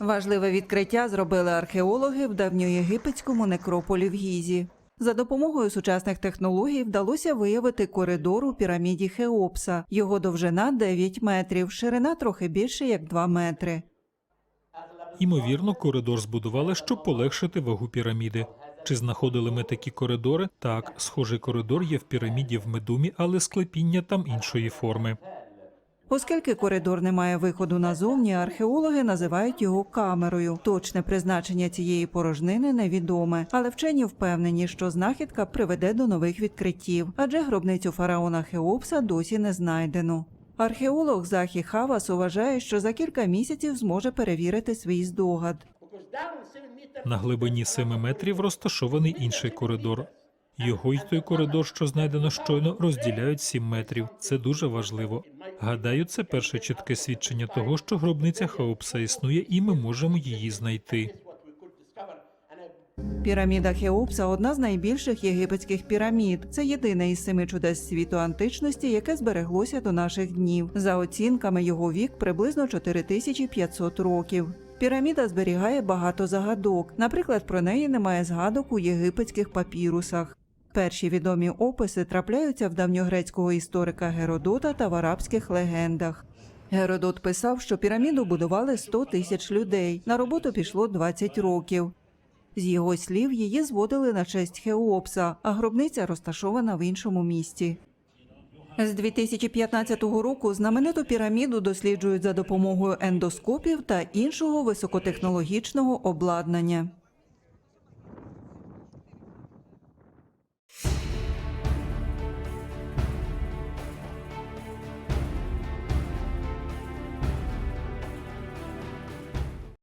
Важливе відкриття зробили археологи в давньоєгипетському некрополі в Гізі. За допомогою сучасних технологій вдалося виявити коридор у піраміді Хеопса. Його довжина 9 метрів, ширина трохи більше як 2 метри. Ймовірно, коридор збудували, щоб полегшити вагу піраміди. Чи знаходили ми такі коридори? Так, схожий коридор є в піраміді в Медумі, але склепіння там іншої форми. Оскільки коридор не має виходу назовні, археологи називають його камерою. Точне призначення цієї порожнини невідоме, але вчені впевнені, що знахідка приведе до нових відкриттів, адже гробницю фараона Хеопса досі не знайдено. Археолог Захі Хавас вважає, що за кілька місяців зможе перевірити свій здогад. На глибині 7 метрів розташований інший коридор. Його й той коридор, що знайдено щойно, розділяють 7 метрів. Це дуже важливо. Гадаю, це перше чітке свідчення того, що гробниця Хаопса існує, і ми можемо її знайти. Піраміда Хеопса одна з найбільших єгипетських пірамід. Це єдине із семи чудес світу античності, яке збереглося до наших днів. За оцінками, його вік приблизно 4500 років. Піраміда зберігає багато загадок. Наприклад, про неї немає згадок у єгипетських папірусах. Перші відомі описи трапляються в давньогрецького історика Геродота та в арабських легендах. Геродот писав, що піраміду будували 100 тисяч людей. На роботу пішло 20 років. З його слів, її зводили на честь Хеопса, а гробниця розташована в іншому місті. З 2015 року знамениту піраміду досліджують за допомогою ендоскопів та іншого високотехнологічного обладнання.